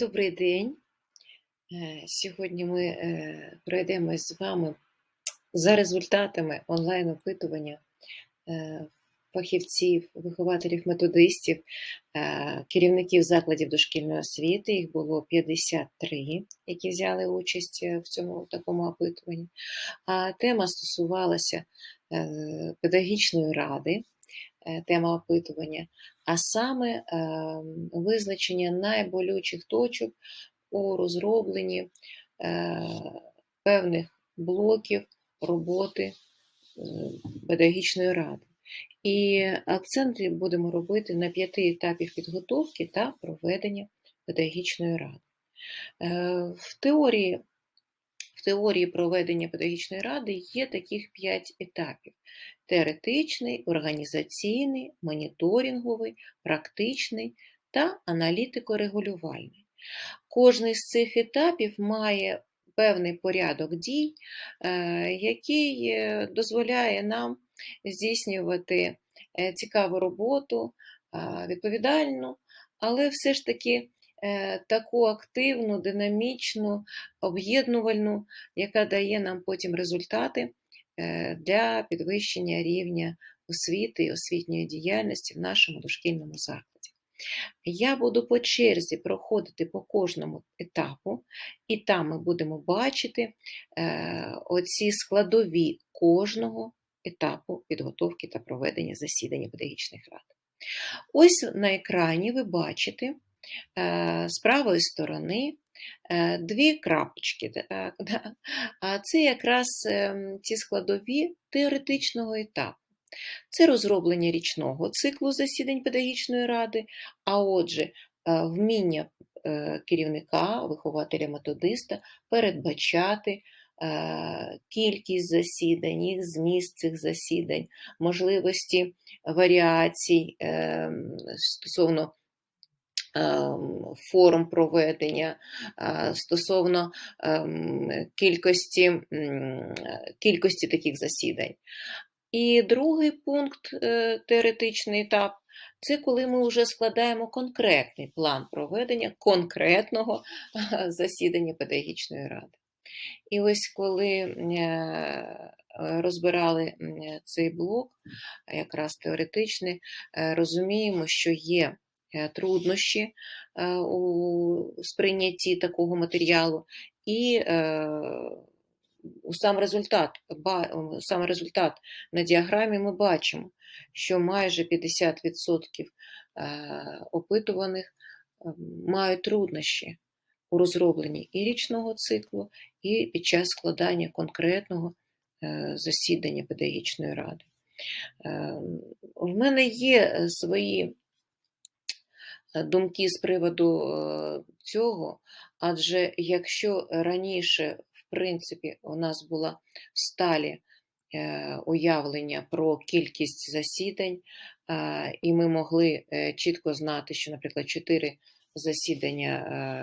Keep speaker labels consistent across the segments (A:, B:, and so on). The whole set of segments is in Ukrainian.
A: Добрий день. Е, Сьогодні ми е, пройдемось з вами за результатами онлайн-опитування е, фахівців, вихователів, методистів, керівників закладів дошкільної освіти. Їх було 53, які взяли участь в цьому такому опитуванні. А тема стосувалася педагогічної ради, тема опитування, а саме визначення найболючих точок у розробленні е, певних блоків роботи е, педагогічної ради. І акцент будемо робити на п'яти етапів підготовки та проведення педагогічної ради. В теорії, в теорії проведення педагогічної ради є таких п'ять етапів: теоретичний, організаційний, моніторинговий, практичний та аналітико-регулювальний. Кожний з цих етапів має певний порядок дій, е, який е, дозволяє нам здійснювати е, цікаву роботу, відповідальну, але все ж таки таку активну, динамічну, об'єднувальну, яка дає нам потім результати е, для підвищення рівня освіти і освітньої діяльності в нашому дошкільному закладі. Я буду по черзі проходити по кожному етапу, і там ми будемо бачити е, оці складові кожного етапу підготовки та проведення засідання педагогічних рад. Ось на екрані ви бачите е, з правої сторони е, дві крапочки. А це якраз е, ці складові теоретичного етапу. Це розроблення річного циклу засідань педагогічної ради, а отже, е, вміння е, керівника, вихователя-методиста передбачати е, кількість засідань, їх зміст цих засідань, можливості варіацій ем, стосовно ем, форм проведення, е, стосовно ем, кількості, кількості таких засідань. І другий пункт, е, теоретичний етап, це коли ми вже складаємо конкретний план проведення конкретного засідання педагогічної ради. І ось коли е, розбирали цей блок, якраз теоретичний, розуміємо, що є труднощі е, у сприйнятті такого матеріалу, і е, сам результат, сам результат на діаграмі ми бачимо, що майже 50% е, опитуваних е, мають труднощі у розробленні і річного циклу, і під час складання конкретного е, засідання педагогічної ради. Е, В мене є е, свої е, думки з приводу е, цього, адже якщо раніше, в принципі, у нас була сталі е, уявлення про кількість засідань, е, і ми могли е, чітко знати, що, наприклад, 4 засідання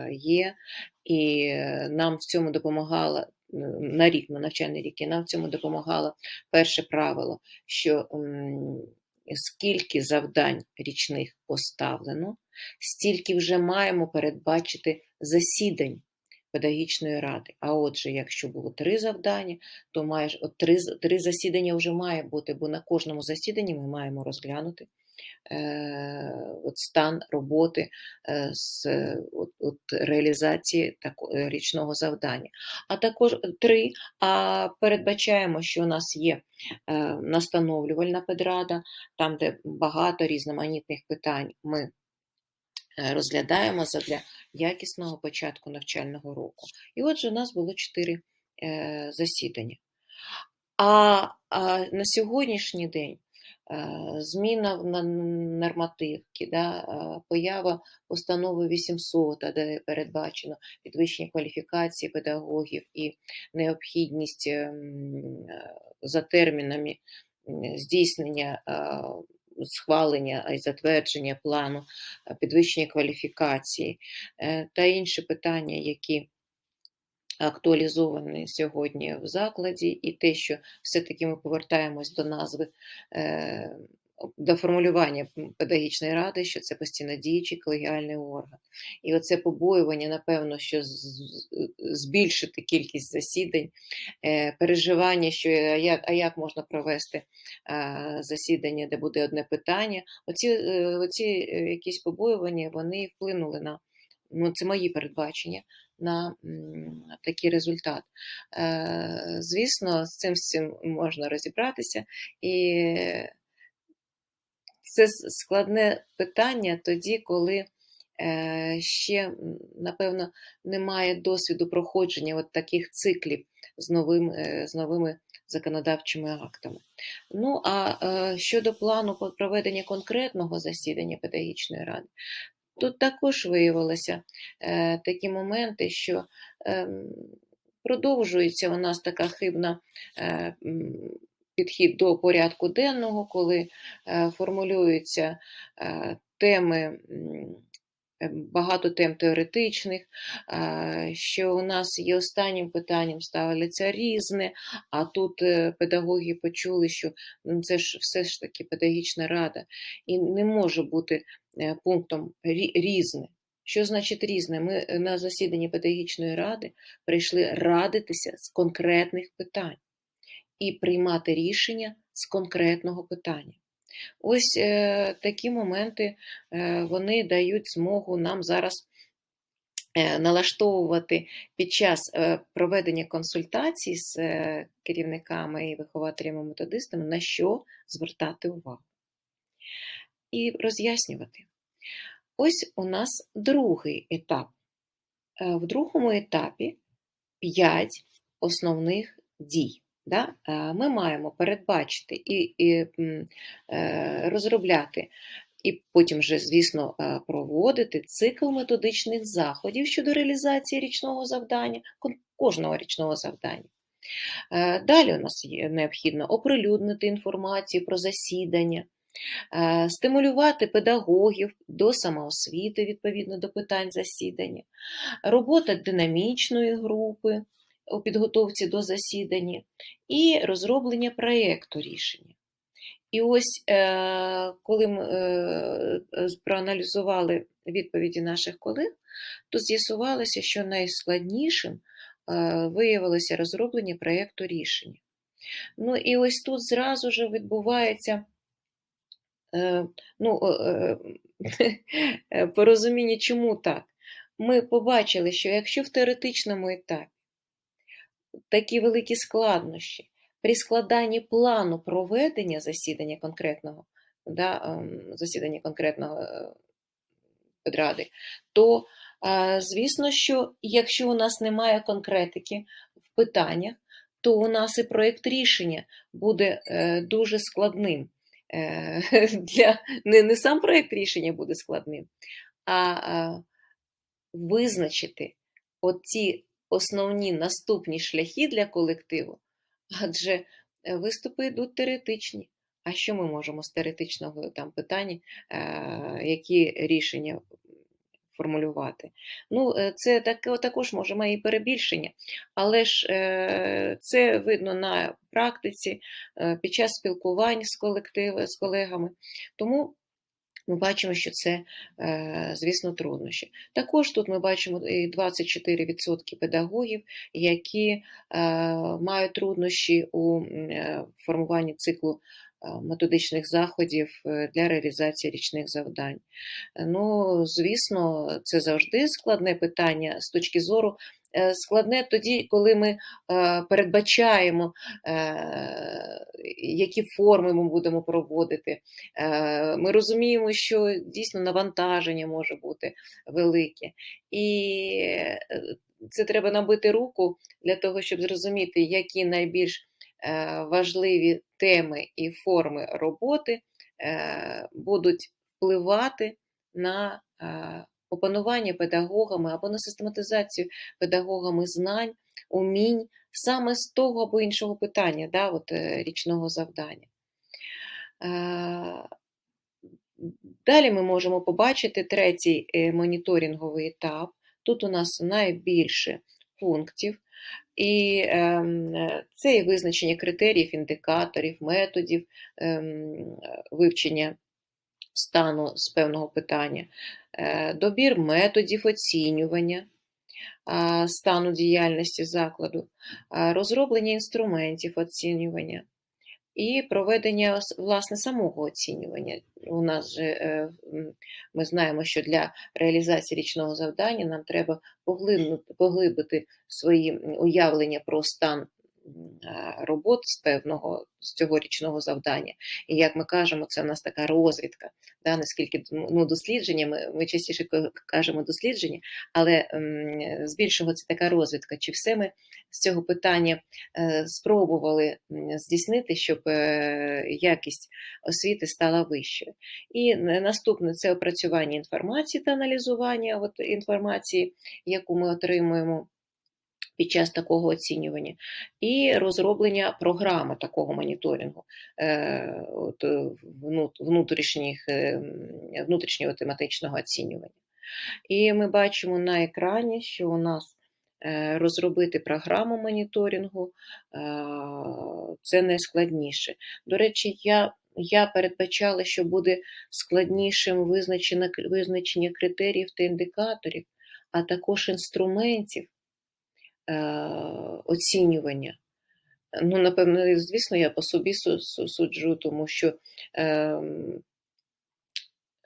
A: е, є, і е, нам в цьому допомагала е, на рік, на навчальний рік, і нам в цьому допомагало перше правило, що скільки завдань річних поставлено, стільки вже маємо передбачити засідань педагогічної ради. А отже, якщо було три завдання, то маєш от три, три засідання вже має бути, бо на кожному засіданні ми маємо розглянути от стан роботи з е, от, от реалізації тако, е, річного завдання. А також три, а передбачаємо, що у нас є е, настановлювальна педрада, там, де багато різноманітних питань ми е, розглядаємо задля якісного початку навчального року. І отже, у нас було чотири е, засідання. А, а на сьогоднішній день зміна на- нормативки, да, поява постанови 800, де передбачено підвищення кваліфікації педагогів і необхідність ем, за термінами здійснення схвалення і затвердження плану підвищення кваліфікації е, та інші питання, які актуалізовані сьогодні в закладі, і те, що все-таки ми повертаємось до назви е, до формулювання педагогічної ради, що це постійно діючий колегіальний орган. І оце побоювання, напевно, що збільшити кількість засідань, е, переживання, що як, а як можна провести е, засідання, де буде одне питання. Оці, оці якісь побоювання вони вплинули на ну, це мої передбачення на такий результат. Е, Звісно, з цим, цим можна розібратися, і це складне питання тоді, коли е, ще, напевно, немає досвіду проходження от таких циклів з, новим, е, з новими законодавчими актами. Ну, а щодо плану проведення конкретного засідання педагогічної ради, тут також виявилися е, такі моменти, що е, продовжується у нас така хибна е, підхід до порядку денного, коли е, формулюються е, теми. М, е, Багато тем теоретичних, е, що у нас є останнім питанням ставиться різне, а тут е, педагоги почули, що ну, це ж все ж таки педагогічна рада, і не може бути е, пунктом різне. Що значить різне? Ми на засіданні педагогічної ради прийшли радитися з конкретних питань і приймати рішення з конкретного питання. Ось е, такі моменти е, вони дають змогу нам зараз е, налаштовувати під час е, проведення консультацій з е, керівниками і вихователями-методистами, на що звертати увагу і роз'яснювати. Ось у нас другий етап. В другому етапі 5 основних дій. Да? Е, Ми маємо передбачити і, і е, розробляти, і потім вже, звісно, е, проводити цикл методичних заходів щодо реалізації річного завдання, кожного річного завдання. Далі у нас є необхідно оприлюднити інформацію про засідання, стимулювати педагогів до самоосвіти відповідно до питань засідання, робота динамічної групи у підготовці до засідання і розроблення проєкту рішення. І ось е, коли ми е, проаналізували відповіді наших колег, то з'ясувалося, що найскладнішим е, виявилося розроблення проєкту рішення. Ну і ось тут зразу ж відбувається ну, порозуміння, чому так. Ми побачили, що якщо в теоретичному етапі такі великі складнощі при складанні плану проведення засідання конкретного, да, ем, засідання конкретного е, то е, звісно, що якщо у нас немає конкретики в питаннях, то у нас і проєкт рішення буде е, дуже складним. Для, не, не сам проєкт рішення буде складним, а визначити оці основні наступні шляхи для колективу, адже е, виступи йдуть теоретичні. А що ми можемо з теоретичного там питання, е, які рішення формулювати? Ну, е, це так, також може має перебільшення, але ж це видно на практиці під час спілкувань з колективом, з колегами. Тому ми бачимо, що це, е, звісно, труднощі. Також тут ми бачимо і 24% педагогів, які е, мають труднощі у е, формуванні циклу методичних заходів для реалізації річних завдань. Ну, звісно, це завжди складне питання з точки зору. Е, Складне тоді, коли ми е, передбачаємо, е, які форми ми будемо проводити. Ми розуміємо, що дійсно навантаження може бути велике. І це треба набити руку для того, щоб зрозуміти, які найбільш важливі теми і форми роботи будуть впливати на опанування педагогами або на систематизацію педагогами знань, умінь саме з того або іншого питання, да, от, е, річного завдання. Е, Далі ми можемо побачити третій е, моніторинговий етап. Тут у нас найбільше пунктів. І ем, це і визначення критеріїв, індикаторів, методів ем, вивчення стану з певного питання, е, добір методів оцінювання стану діяльності закладу, розроблення інструментів оцінювання і проведення власне самого оцінювання. У нас же е, ми знаємо, що для реалізації річного завдання нам треба поглибити свої уявлення про стан робот з певного з цього річного завдання. І як ми кажемо, це в нас така розвідка. Да, наскільки ну, дослідження, ми, ми частіше кажемо дослідження, але збільшого це така розвідка. Чи все ми з цього питання е, спробували здійснити, щоб е, якість освіти стала вищою? І наступне це опрацювання інформації та аналізування от, інформації, яку ми отримуємо під час такого оцінювання, і розроблення програми такого моніторингу е, от, е, внутрішніх, е, внутрішнього тематичного оцінювання. І ми бачимо на екрані, що у нас розробити програму моніторингу це найскладніше. До речі, я, я передбачала, що буде складнішим визначення, визначення критеріїв та індикаторів, а також інструментів оцінювання. Ну, напевно, звісно, я по собі су- су- суджу, тому що ем,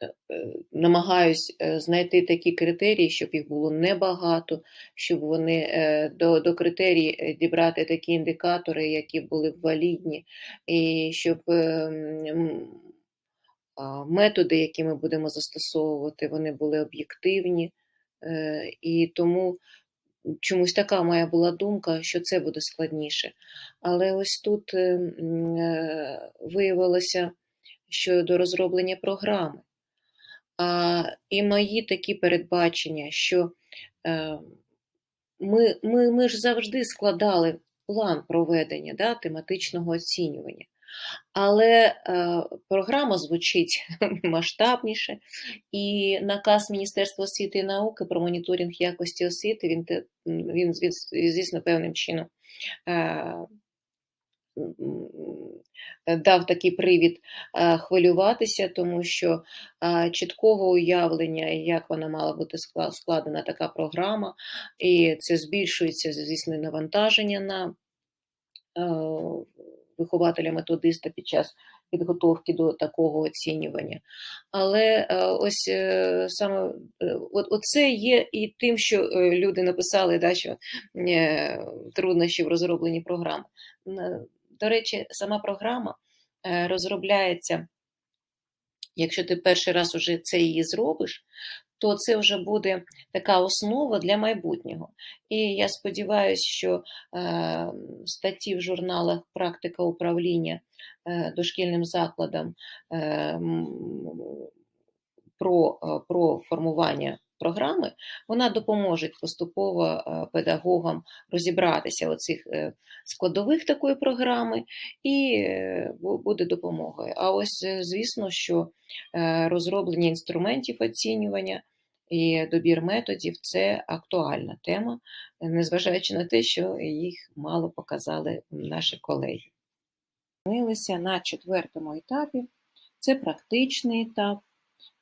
A: е, е, намагаюсь е, знайти такі критерії, щоб їх було небагато, щоб вони е, до, до критерій е, дібрати такі індикатори, які були б валідні, і щоб ем, методи, які ми будемо застосовувати, вони були об'єктивні. Е, І тому чомусь така моя була думка, що це буде складніше. Але ось тут е, е, виявилося, що до розроблення програми. А, і мої такі передбачення, що е, ми, ми, ми ж завжди складали план проведення да, тематичного оцінювання. Але е, програма звучить масштабніше, і наказ Міністерства освіти і науки про моніторинг якості освіти він, він звісно, певним чином е, дав такий привід е, хвилюватися, тому що е, чіткого уявлення, як вона мала бути складена така програма, і це збільшується, звісно, навантаження на е, вихователя-методиста під час підготовки до такого оцінювання. Але е, ось е, саме е, от, оце є і тим, що люди написали, да, що труднощі в розробленні програми. До речі, сама програма розробляється, якщо ти перший раз уже це її зробиш, то це вже буде така основа для майбутнього. І я сподіваюся, що е, статті в журналах Практика управління е, дошкільним закладом е, про, про формування програми, вона допоможе поступово е, педагогам розібратися у цих е, складових такої програми і е, буде допомогою. А ось, звісно, що розроблення інструментів оцінювання і добір методів це актуальна тема, незважаючи на те, що їх мало показали наші колеги. Зупинилися на четвертому етапі. Це практичний етап.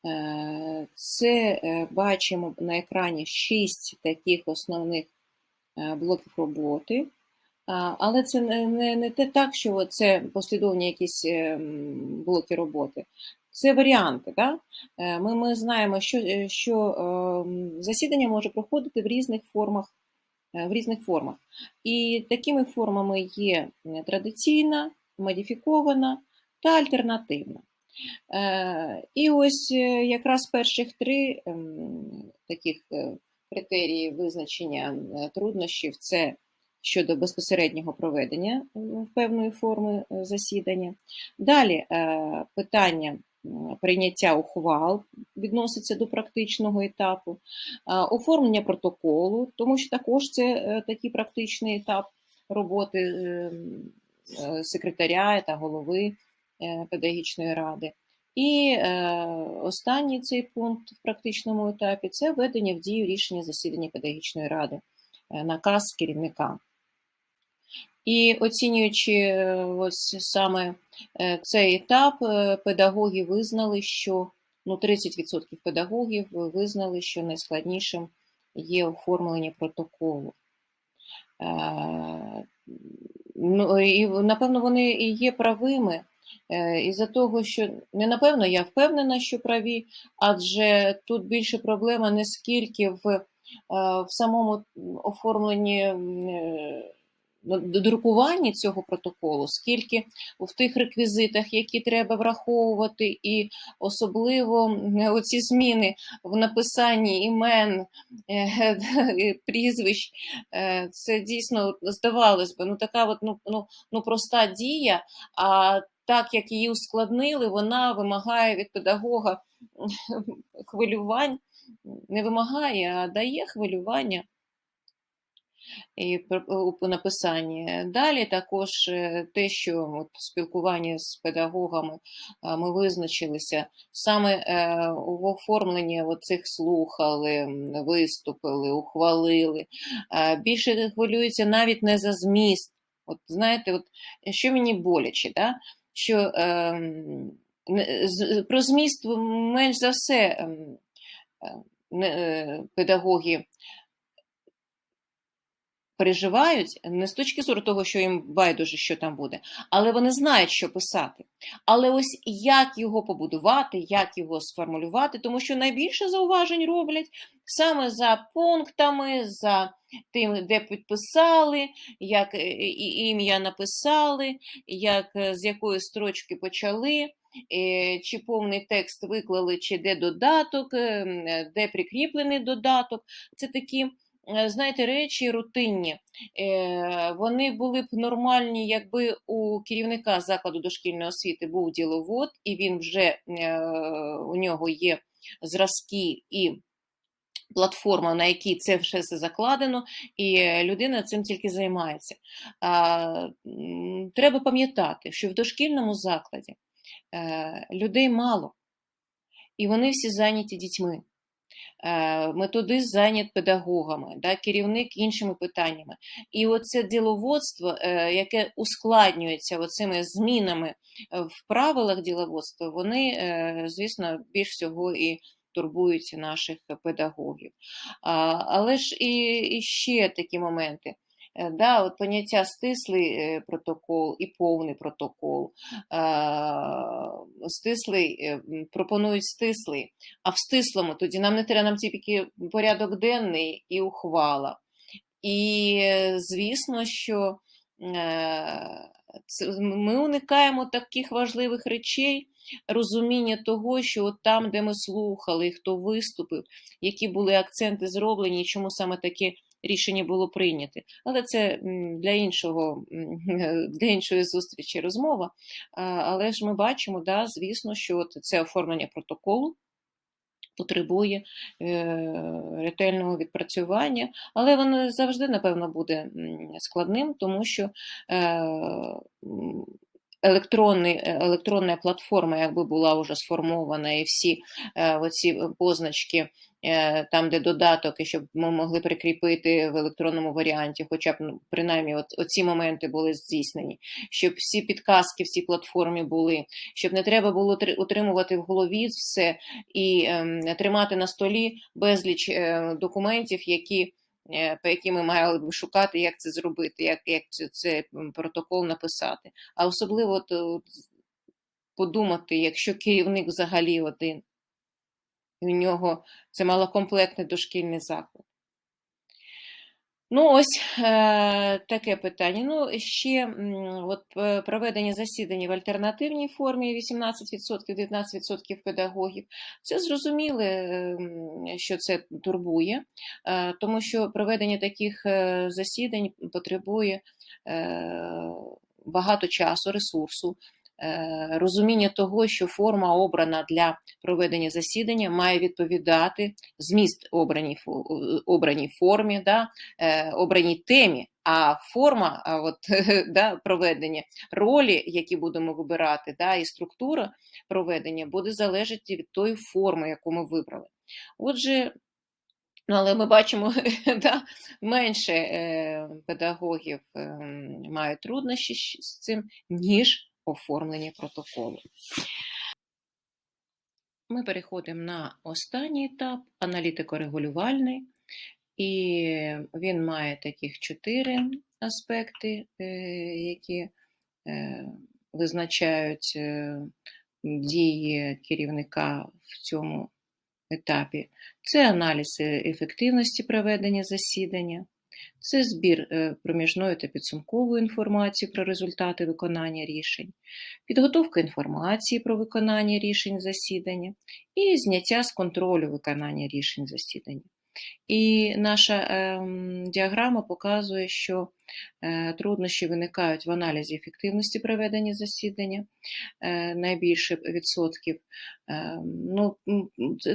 A: Е, Це е, бачимо на екрані шість таких основних е, блоків роботи. Але це не, не, не те так, що це послідовні якісь блоки роботи. Це варіанти. Да? Ми, ми знаємо, що, що засідання може проходити в різних формах. В різних формах. І такими формами є традиційна, модифікована та альтернативна. Е, І ось е, якраз перших три ем, таких е, критерії визначення труднощів це щодо безпосереднього проведення певної форми засідання. Далі питання прийняття ухвал відноситься до практичного етапу, оформлення протоколу, тому що також це такий практичний етап роботи ем, секретаря та голови педагогічної ради. І е, останній цей пункт в практичному етапі це введення в дію рішення засідання педагогічної ради. е, наказ керівника. І оцінюючи е, ось саме е, цей етап, е, педагоги визнали, що ну, 30% педагогів визнали, що найскладнішим є оформлення протоколу. Е, Ну, і напевно вони і є правими. Е, Із-за того, що не напевно, я впевнена, що праві, адже тут більше проблема не скільки в, е, в самому оформленні е, ну, друкуванні цього протоколу, скільки в тих реквізитах, які треба враховувати, і особливо оці зміни в написанні імен, прізвищ, це дійсно здавалось би, ну така от ну, ну, ну проста дія. а так як її ускладнили, вона вимагає від педагога хвилювань, не вимагає, а дає хвилювання і у написанні. Далі також е, те, що от в спілкуванні з педагогами ми визначилися саме е, в оформленні цих слухали, виступили, ухвалили. Більше хвилюються навіть не за зміст. От знаєте, от що мені боляче, да? Що ем, з- про зміст менш за все ем, е, не- е, педагоги переживають не з точки зору того, що їм байдуже, що там буде, але вони знають, що писати. Але ось як його побудувати, як його сформулювати, тому що найбільше зауважень роблять саме за пунктами, за тим, де підписали, як е, ім'я написали, як е, з якої строчки почали. е, Чи повний текст виклали, чи де додаток, е, м, е, де прикріплений додаток. Це такі знаєте, речі рутинні. Е, Вони були б нормальні, якби у керівника закладу дошкільної освіти був діловод, і він вже е, у нього є зразки і платформа, на якій це все закладено, і е, людина цим тільки займається. Треба пам'ятати, що в дошкільному закладі е, людей мало, і вони всі зайняті дітьми е, методист зайнят педагогами, да, керівник іншими питаннями. І оце діловодство, е, яке ускладнюється оцими змінами е, в правилах діловодства, вони, е, звісно, більш всього і турбують наших педагогів. Але ж і, і ще такі моменти. Е, Да, от поняття стислий е, протокол і повний протокол. Стислий е, пропонують стислий, а в стислому тоді нам не треба нам тільки порядок денний і ухвала. І звісно, що ми уникаємо таких важливих речей, розуміння того, що от там, де ми слухали, хто виступив, які були акценти зроблені, чому саме таке рішення було прийнято. Але це для іншого для іншої зустрічі розмова. Але ж ми бачимо, да, звісно, що от це оформлення протоколу потребує е, ретельного відпрацювання, але воно завжди, напевно, буде складним, тому що е, електронний, е, електронна платформа, якби була вже сформована, і всі оці позначки, там, де додаток, і щоб ми могли прикріпити в електронному варіанті, хоча б ну, принаймні от, оці моменти були здійснені, щоб всі підказки в цій платформі були, щоб не треба було три- утримувати в голові все і ем, тримати на столі безліч е, документів, які, е, по яким ми мали б шукати, як це зробити, як, як це, це протокол написати. А особливо от, подумати, якщо керівник взагалі один, і у нього це малокомплектний дошкільний заклад. Ну, ось е, таке питання. Ну, ще от, е, проведення засідань в альтернативній формі 18%, 19% педагогів. Це зрозуміло, е, що це турбує, е, тому що проведення таких е, засідань потребує е, багато часу, ресурсу. Е, Розуміння того, що форма обрана для проведення засідання має відповідати зміст обраній, обраній формі, да, е, обраній темі, а форма от, да, проведення ролі, які будемо вибирати, да, і структура проведення буде залежати від тої форми, яку ми вибрали. Отже, Ну, але ми бачимо, да, менше е, педагогів ем, мають труднощі з цим, ніж оформлення протоколу. Ми переходимо на останній етап аналітико-регулювальний, і він має таких чотири аспекти, е, які е, визначають е, дії керівника в цьому етапі. Це аналіз ефективності проведення засідання, це збір е, проміжної та підсумкової інформації про результати виконання рішень, підготовка інформації про виконання рішень засідання і зняття з контролю виконання рішень засідання. І наша ем, діаграма показує, що е, труднощі виникають в аналізі ефективності проведення засідання, е, найбільше відсотків. Ем, ну,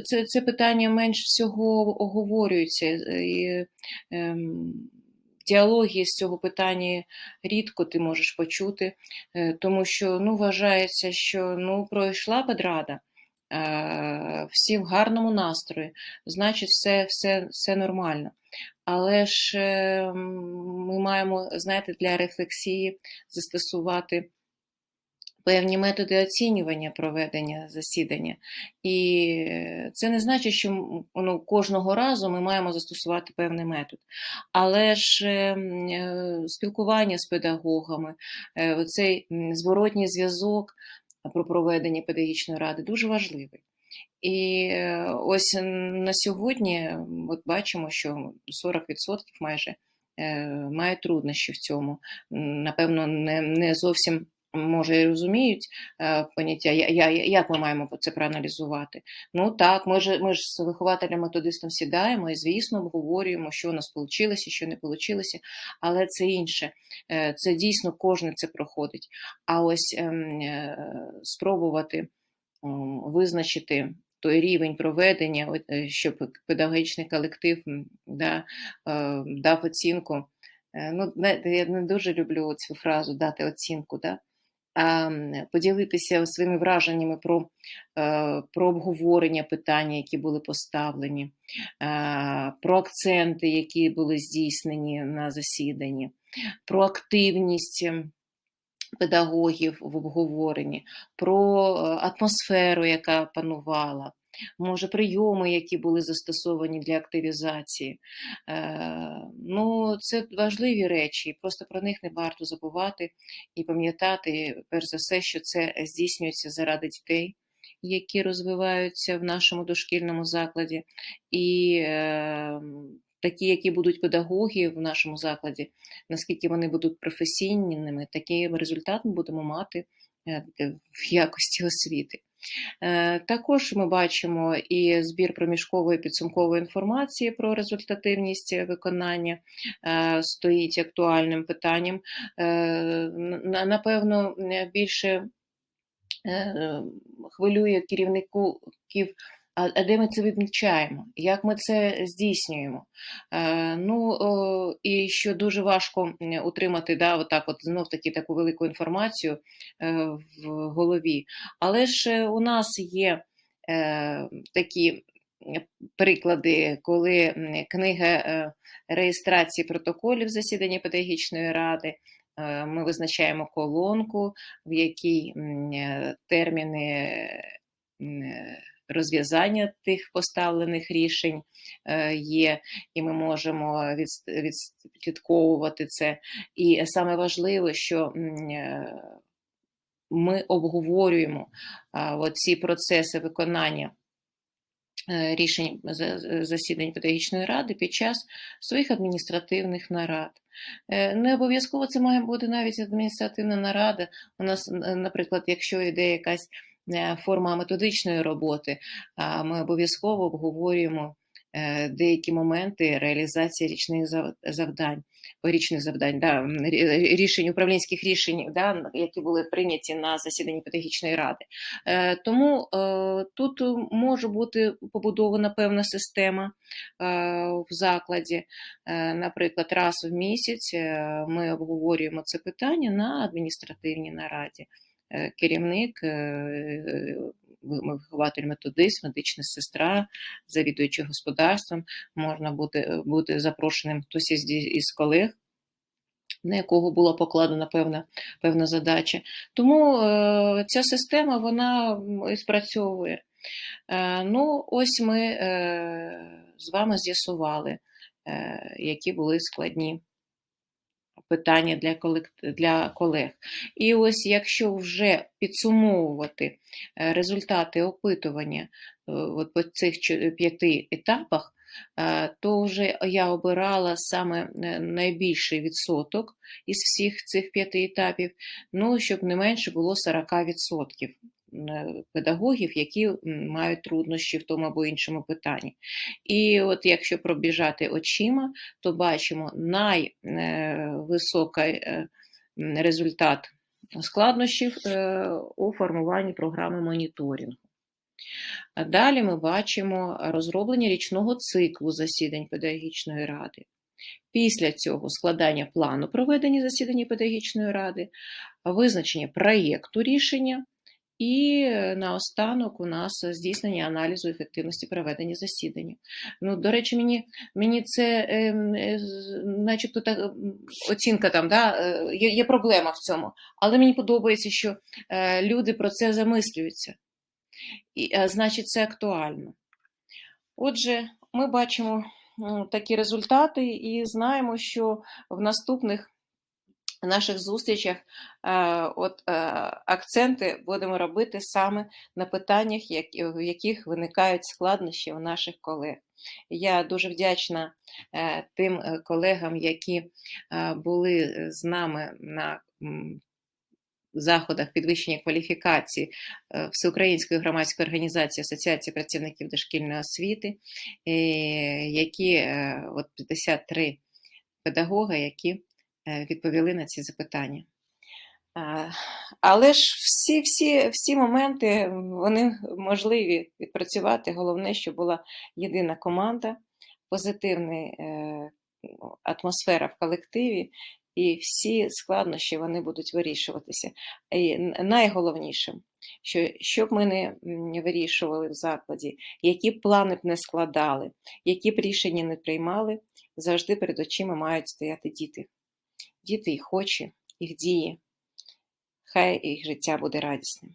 A: це, це, питання менш всього оговорюється. е, І, ем, діалоги з цього питання рідко ти можеш почути, тому що ну, вважається, що ну, пройшла педрада, е, всі в гарному настрої, значить, все, все, все нормально. Але ж е, ми маємо, знаєте, для рефлексії застосувати певні методи оцінювання проведення засідання. І е, це не значить, що ну, кожного разу ми маємо застосувати певний метод. Але ж е, е, спілкування з педагогами, е, оцей м, зворотній зв'язок про проведення педагогічної ради дуже важливий. І е, ось на сьогодні от бачимо, що 40% майже е, мають труднощі в цьому. Напевно, не, не зовсім може і розуміють е, поняття, я, як ми маємо це проаналізувати. Ну так, ми ж, ми ж з вихователем-методистом сідаємо і, звісно, обговорюємо, що у нас вийшло, що не вийшло, але це інше. Е, Це дійсно кожен це проходить. А ось ем, е, спробувати м, визначити той рівень проведення, щоб педагогічний колектив да, дав оцінку. Ну, я не дуже люблю цю фразу дати оцінку, да? Поділитися своїми враженнями про, е, про обговорення питання, які були поставлені, е, про акценти, які були здійснені на засіданні, про активність. ем, педагогів в обговоренні, про е, атмосферу, яка панувала, може, прийоми, які були застосовані для активізації. Е, Ну, це важливі речі, просто про них не варто забувати і пам'ятати, перш за все, що це здійснюється заради дітей. Які розвиваються в нашому дошкільному закладі, і е, такі, які будуть педагоги в нашому закладі, наскільки вони будуть професійними, такий результат ми будемо мати е, в якості освіти. Е, Також ми бачимо і збір проміжкової підсумкової інформації про результативність виконання е, стоїть актуальним питанням. Е, Напевно, більше хвилює керівників, а, де ми це відмічаємо, як ми це здійснюємо. Е, ну, о, і що дуже важко утримати да, отак от, знов таки таку велику інформацію е, в голові. Але ж е, у нас є е, такі приклади, коли книга е, реєстрації протоколів засідання педагогічної ради. е, Ми визначаємо колонку, в якій е, терміни е, розв'язання тих поставлених рішень е, є, і ми можемо відс- відслідковувати це. І саме важливе, що е, ми обговорюємо ці процеси виконання е, рішень за- за- засідань педагогічної ради під час своїх адміністративних нарад. Не обов'язково це має бути навіть адміністративна нарада. У нас, наприклад, якщо йде якась форма методичної роботи, ми обов'язково обговорюємо е, деякі моменти реалізації річних завдань, річних завдань, да, рішень, управлінських рішень, да, які були прийняті на засіданні педагогічної ради. Е, Тому е, тут може бути побудована певна система е, в закладі. Е, Наприклад, раз в місяць е, ми обговорюємо це питання на адміністративній нараді. Е, Керівник е, вихователь-методист, медична сестра, завідуючий господарством, можна бути, бути запрошеним хтось із, із колег. На якого була покладена певна певна задача. Тому е, ця система вона і спрацьовує. Е, ну, ось ми е, з вами з'ясували, е, які були складні питання для для колег. І ось якщо вже підсумовувати е, результати опитування е, от по цих п'яти етапах, е, то вже я обирала саме найбільший відсоток із всіх цих п'яти етапів, ну, щоб не менше було 40%. Е, педагогів, які мають труднощі в тому або іншому питанні. І от якщо пробіжати очима, то бачимо найвисокий е, результат складнощів е, у формуванні програми моніторингу. Далі ми бачимо розроблення річного циклу засідань педагогічної ради. Після цього складання плану проведення засідань педагогічної ради, визначення проєкту рішення і е, наостанок у нас здійснення аналізу ефективності проведення засідання. Ну, До речі, мені мені це е, начебто так, оцінка там, да, е, є, є проблема в цьому, але мені подобається, що е, люди про це замислюються. І, е, Значить, це актуально. Отже, ми бачимо такі результати і знаємо, що в наступних наших зустрічах от, акценти будемо робити саме на питаннях, в яких виникають складнощі у наших колег. Я дуже вдячна е, тим е, колегам, які були з нами на заходах підвищення кваліфікації е, Всеукраїнської громадської організації Асоціації працівників дошкільної освіти, які от 53 педагога, які Е, відповіли на ці запитання. Але ж всі всі, всі моменти вони можливі відпрацювати. Головне, щоб була єдина команда, позитивна е, атмосфера в колективі, і всі складнощі вони будуть вирішуватися. І найголовніше, що щоб ми не вирішували в закладі, які плани б не складали, які б рішення не приймали, завжди перед очима мають стояти діти діти їх очі, їх дії, хай їх життя буде радісним.